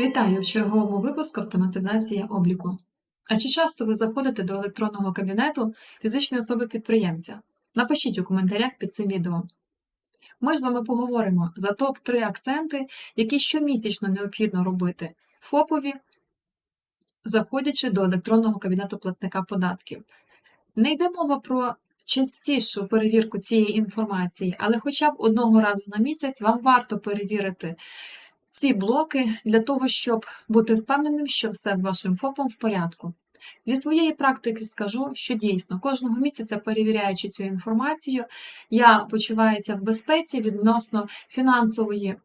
Вітаю в черговому випуску автоматизація обліку. А чи часто ви заходите до електронного кабінету фізичної особи підприємця? Напишіть у коментарях під цим відео. Ми ж з вами поговоримо за топ-3 акценти, які щомісячно необхідно робити ФОПові, заходячи до електронного кабінету платника податків. Не йде мова про частішу перевірку цієї інформації, але хоча б одного разу на місяць вам варто перевірити ці блоки для того, щоб бути впевненим, що все з вашим ФОПом в порядку. Зі своєї практики скажу, що дійсно кожного місяця, перевіряючи цю інформацію, я почуваюся в безпеці відносно фінансової,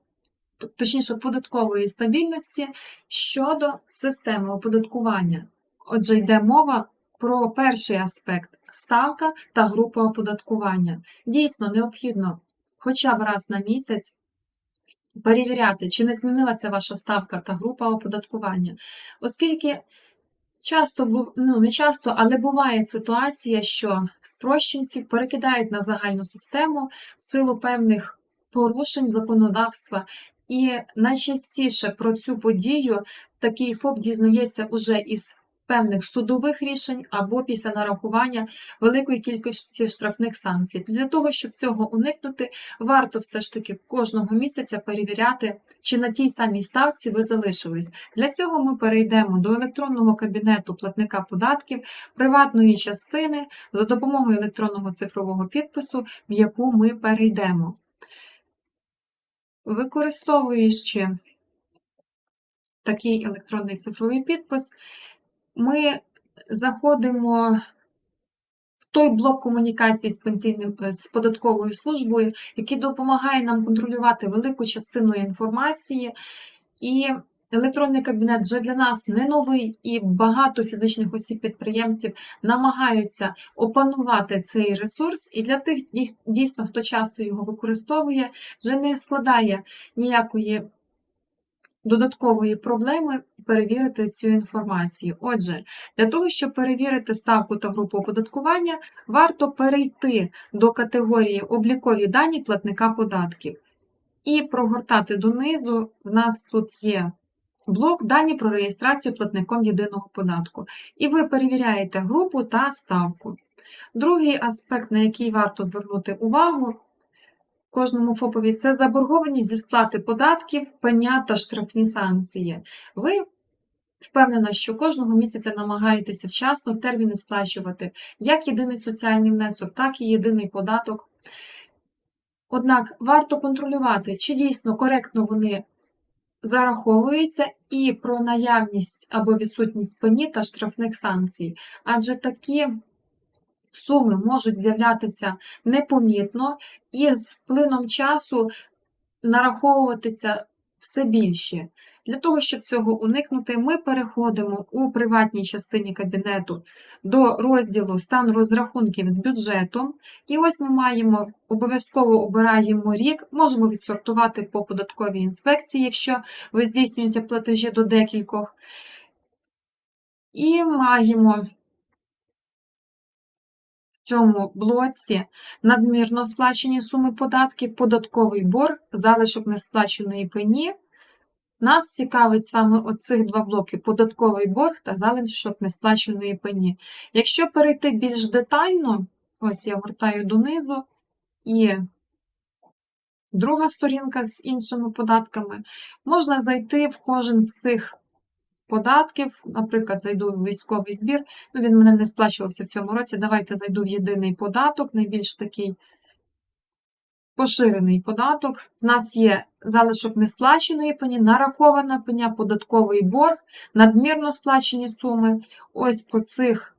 точніше, податкової стабільності щодо системи оподаткування. Отже, йде мова про перший аспект ставка та група оподаткування. Дійсно необхідно хоча б раз на місяць перевіряти, чи не змінилася ваша ставка та група оподаткування. Оскільки часто, ну не часто, але буває ситуація, що спрощенців перекидають на загальну систему в силу певних порушень законодавства. І найчастіше про цю подію такий ФОП дізнається уже із певних судових рішень або після нарахування великої кількості штрафних санкцій. Для того, щоб цього уникнути, варто все ж таки кожного місяця перевіряти, чи на тій самій ставці ви залишились. Для цього ми перейдемо до електронного кабінету платника податків приватної частини за допомогою електронного цифрового підпису, в яку ми перейдемо. Використовуючи такий електронний цифровий підпис, ми заходимо в той блок комунікації з пенсійним е, з податковою службою, який допомагає нам контролювати велику частину інформації. І електронний кабінет вже для нас не новий, і багато фізичних осіб-підприємців намагаються опанувати цей ресурс. І для тих дійсно, хто часто його використовує, вже не складає ніякої додаткової проблеми перевірити цю інформацію. Отже, для того, щоб перевірити ставку та групу оподаткування, варто перейти до категорії облікові дані платника податків і прогортати донизу. В нас тут є блок дані про реєстрацію платником єдиного податку. І ви перевіряєте групу та ставку. Другий аспект, на який варто звернути увагу, кожному ФОПові це заборгованість зі сплати податків, пеня та штрафні санкції. Ви впевнена, що кожного місяця намагаєтеся вчасно в терміни сплачувати як єдиний соціальний внесок, так і єдиний податок. Однак варто контролювати, чи дійсно коректно вони зараховуються, і про наявність або відсутність пені та штрафних санкцій. Адже такі суми можуть з'являтися непомітно і з плином часу нараховуватися все більше. Для того, щоб цього уникнути, ми переходимо у приватній частині кабінету до розділу стан розрахунків з бюджетом. І ось ми маємо обов'язково обираємо рік, можемо відсортувати по податковій інспекції, якщо ви здійснюєте платежі до декількох. І маємо цьому блоці надмірно сплачені суми податків, податковий борг, залишок несплаченої пені. Нас цікавить саме оцих два блоки: податковий борг та залишок несплаченої пені. Якщо перейти більш детально, ось я гортаю донизу, і друга сторінка з іншими податками, можна зайти в кожен з цих податків. Наприклад, зайду в військовий збір. Ну, він мене не сплачувався в цьому році. Давайте зайду в єдиний податок, найбільш такий поширений податок. У нас є залишок несплаченої пені, нарахована пеня, податковий борг, надмірно сплачені суми. Ось по цих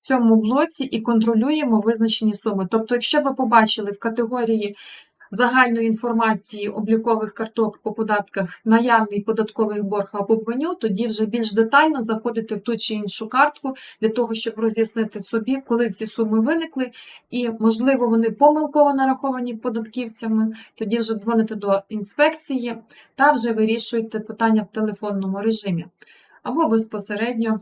в цьому блоці і контролюємо визначені суми. Тобто, якщо ви побачили в категорії загальної інформації облікових карток по податках наявний податковий борг або пеню, тоді вже більш детально заходите в ту чи іншу картку для того, щоб роз'яснити собі, коли ці суми виникли, і, можливо, вони помилково нараховані податківцями, тоді вже дзвоните до інспекції та вже вирішуєте питання в телефонному режимі. Або безпосередньо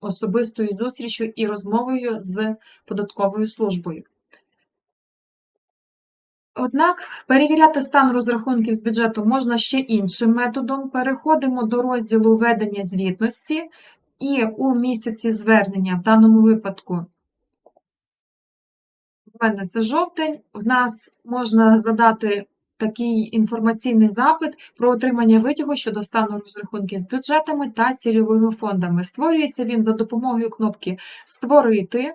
особистою зустрічю і розмовою з податковою службою. Однак перевіряти стан розрахунків з бюджету можна ще іншим методом. Переходимо до розділу ведення звітності, і у місяці звернення, в даному випадку, в мене це жовтень, в нас можна задати такий інформаційний запит про отримання витягу щодо стану розрахунків з бюджетами та цільовими фондами. Створюється він за допомогою кнопки Створити.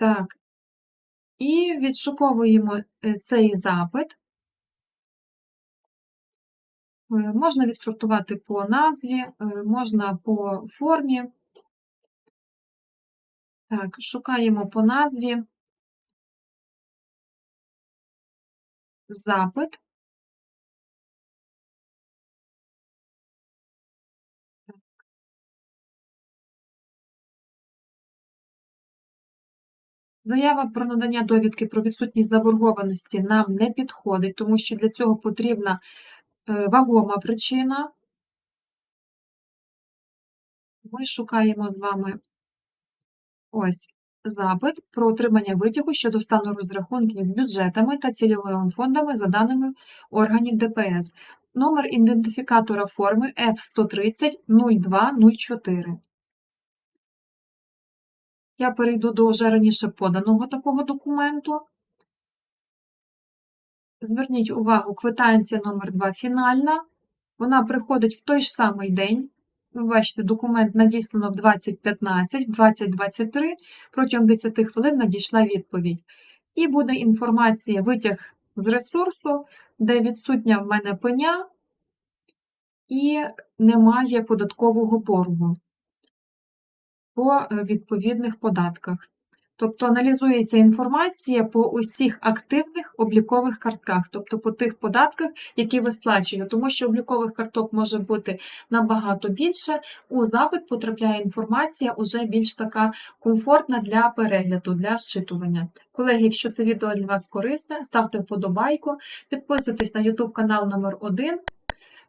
Так. І відшуковуємо е, цей запит. Е, Можна відсортувати по назві, е, можна по формі. Так, шукаємо по назві. Запит. Заява про надання довідки про відсутність заборгованості нам не підходить, тому що для цього потрібна е, вагома причина. Ми шукаємо з вами ось запит про отримання витягу щодо стану розрахунків з бюджетами та цільовими фондами за даними органів ДПС. Номер ідентифікатора форми F130 0204. Я перейду до вже раніше поданого такого документу. Зверніть увагу, квитанція номер 2 фінальна. Вона приходить в той ж самий день. Ви бачите, документ надіслано в 2015, в 2023. Протягом 10 хвилин надійшла відповідь. І буде інформація, витяг з ресурсу, де відсутня в мене пеня і немає податкового боргу по е, відповідних податках. Тобто аналізується інформація по усіх активних облікових картках, тобто по тих податках, які ви сплачуєте, тому що облікових карток може бути набагато більше. У запит потрапляє інформація уже більш така комфортна для перегляду, для щитування. Колеги, якщо це відео для вас корисне, ставте вподобайку, підписуйтесь на YouTube канал номер 1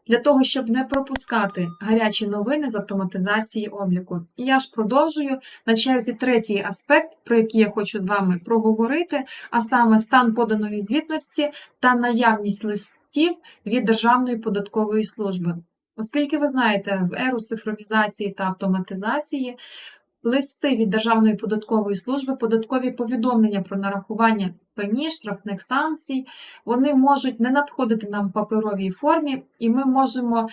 для того, щоб не пропускати гарячі новини з автоматизації обліку. І я ж продовжую на черзі третій аспект, про який я хочу з вами проговорити, а саме стан поданої звітності та наявність листів від Державної податкової служби. Оскільки ви знаєте, в еру цифровізації та автоматизації листи від Державної податкової служби, податкові повідомлення про нарахування пені, штрафних санкцій, вони можуть не надходити нам в паперовій формі, і ми можемо,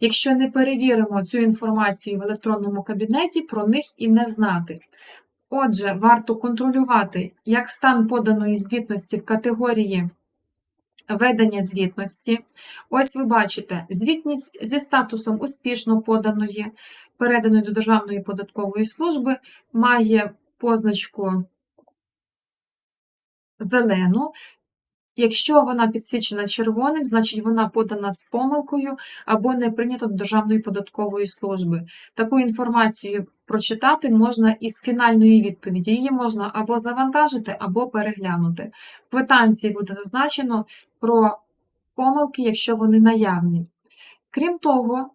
якщо не перевіримо цю інформацію в електронному кабінеті, про них і не знати. Отже, варто контролювати як стан поданої звітності в категорії ведення звітності. Ось ви бачите, звітність зі статусом успішно поданої, переданої до Державної податкової служби, має позначку зелену. Якщо вона підсвічена червоним, значить вона подана з помилкою або не прийнята до Державної податкової служби. Таку інформацію прочитати можна із фінальної відповіді. Її можна або завантажити, або переглянути. В квитанції буде зазначено про помилки, якщо вони наявні. Крім того,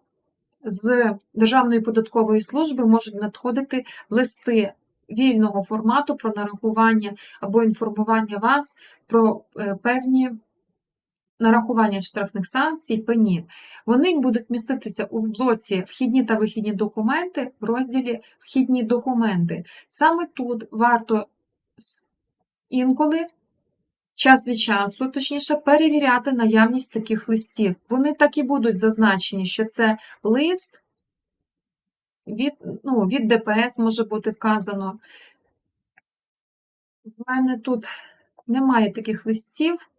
з Державної податкової служби можуть надходити листи вільного формату про нарахування або інформування вас про е, певні нарахування штрафних санкцій, пені. Вони будуть міститися у блоці Вхідні та вихідні документи в розділі Вхідні документи. Саме тут варто інколи. Час від часу, точніше, перевіряти наявність таких листів. Вони так і будуть зазначені, що це лист від ну, від ДПС може бути вказано. В мене тут немає таких листів.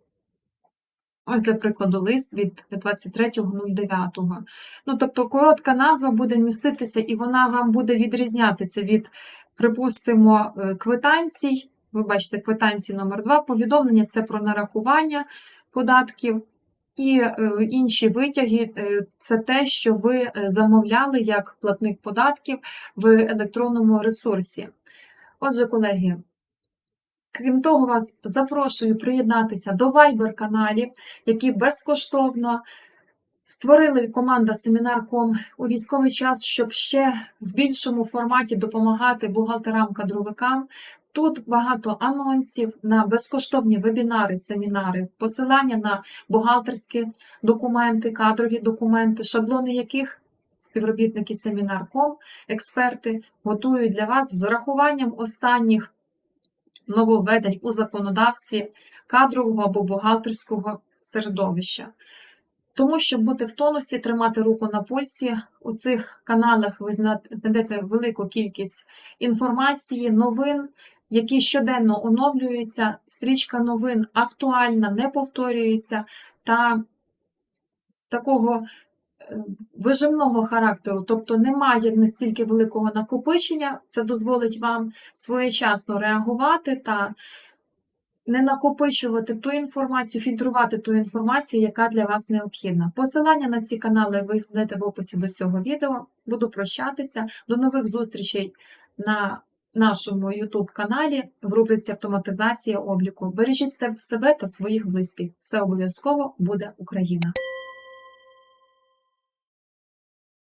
Ось, для прикладу, лист від 23.09. Ну, тобто, коротка назва буде міститися, і вона вам буде відрізнятися від, припустимо, е, квитанцій. Ви бачите, квитанції номер 2 повідомлення це про нарахування податків. І е, інші витяги е, це те, що ви е, замовляли як платник податків в електронному ресурсі. Отже, колеги, крім того, вас запрошую приєднатися до Viber-каналів, які безкоштовно створили команда Семінар.ком у військовий час, щоб ще в більшому форматі допомагати бухгалтерам-кадровикам Тут багато анонсів на безкоштовні вебінари, семінари, посилання на бухгалтерські документи, кадрові документи, шаблони яких співробітники семінар.ком, експерти готують для вас з урахуванням останніх нововведень у законодавстві кадрового або бухгалтерського середовища. Тому, щоб бути в тонусі, тримати руку на пульсі, у цих каналах ви знайдете велику кількість інформації, новин, які щоденно оновлюються. Стрічка новин актуальна, не повторюється та такого е, вижимного характеру, тобто немає настільки великого накопичення, це дозволить вам своєчасно реагувати та не накопичувати ту інформацію, фільтрувати ту інформацію, яка для вас необхідна. Посилання на ці канали ви знайдете в описі до цього відео. Буду прощатися. До нових зустрічей на нашому YouTube каналі в рубриці Автоматизація обліку. Бережіть себе та своїх близьких. Все обов'язково буде Україна!